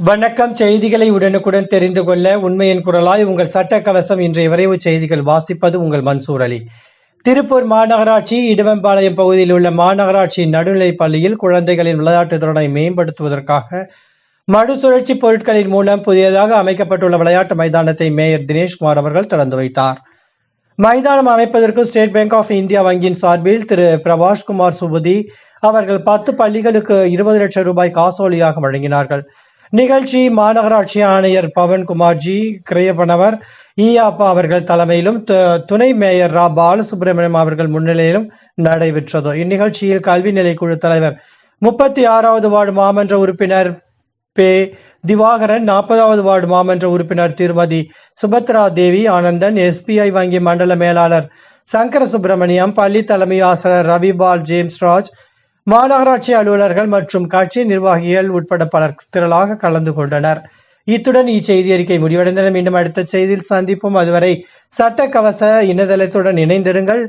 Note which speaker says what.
Speaker 1: வணக்கம் செய்திகளை உடனுக்குடன் தெரிந்து கொள்ள உண்மையின் குரலாய் உங்கள் சட்ட கவசம் இன்றைய விரைவு செய்திகள் வாசிப்பது உங்கள் மன்சூர் அலி. திருப்பூர் மாநகராட்சி இடுவம்பாளையம் பகுதியில் உள்ள மாநகராட்சி நடுநிலைப் பள்ளியில் குழந்தைகளின் விளையாட்டு திறனை மேம்படுத்துவதற்காக மறுசுழற்சி பொருட்களின் மூலம் புதியதாக அமைக்கப்பட்டுள்ள விளையாட்டு மைதானத்தை மேயர் தினேஷ்குமார் அவர்கள் திறந்து வைத்தார். மைதானம் அமைப்பதற்கு ஸ்டேட் பேங்க் ஆஃப் இந்தியா வங்கியின் சார்பில் திரு பிரபாஷ்குமார் சுபதி அவர்கள் பத்து பள்ளிகளுக்கு இருபது லட்சம் ரூபாய் காசோலியாக வழங்கினார்கள். நிகழ்ச்சி மாநகராட்சி ஆணையர் பவன்குமார்ஜி கிரையப்பனவர் ஈயாப்பா அவர்கள் தலைமையிலும் துணை மேயர் ரா பாலசுப்ரமணியம் அவர்கள் முன்னிலையிலும் நடைபெற்றது. இந்நிகழ்ச்சியில் கல்வி நிலைக்குழு தலைவர் முப்பத்தி ஆறாவது வார்டு மாமன்ற உறுப்பினர் பே. திவாகரன் நாற்பதாவது வார்டு மாமன்ற உறுப்பினர் திருமதி சுபத்ரா தேவி ஆனந்தன் எஸ்பிஐ வங்கி மண்டல மேலாளர் சங்கர சுப்பிரமணியம் பள்ளி தலைமை ஆசிரியர் ரவிபால் ஜேம்ஸ் ராஜ் மாநகராட்சி அலுவலர்கள் மற்றும் கட்சி நிர்வாகிகள் உட்பட பலர் திரளாக கலந்து கொண்டனர். இத்துடன் இச்செய்தி அறிக்கை முடிவடைந்தன. மீண்டும் அடுத்த செய்தியில் சந்திப்போம். அதுவரை சட்ட கவச இணையதளத்துடன் இணைந்திருங்கள்.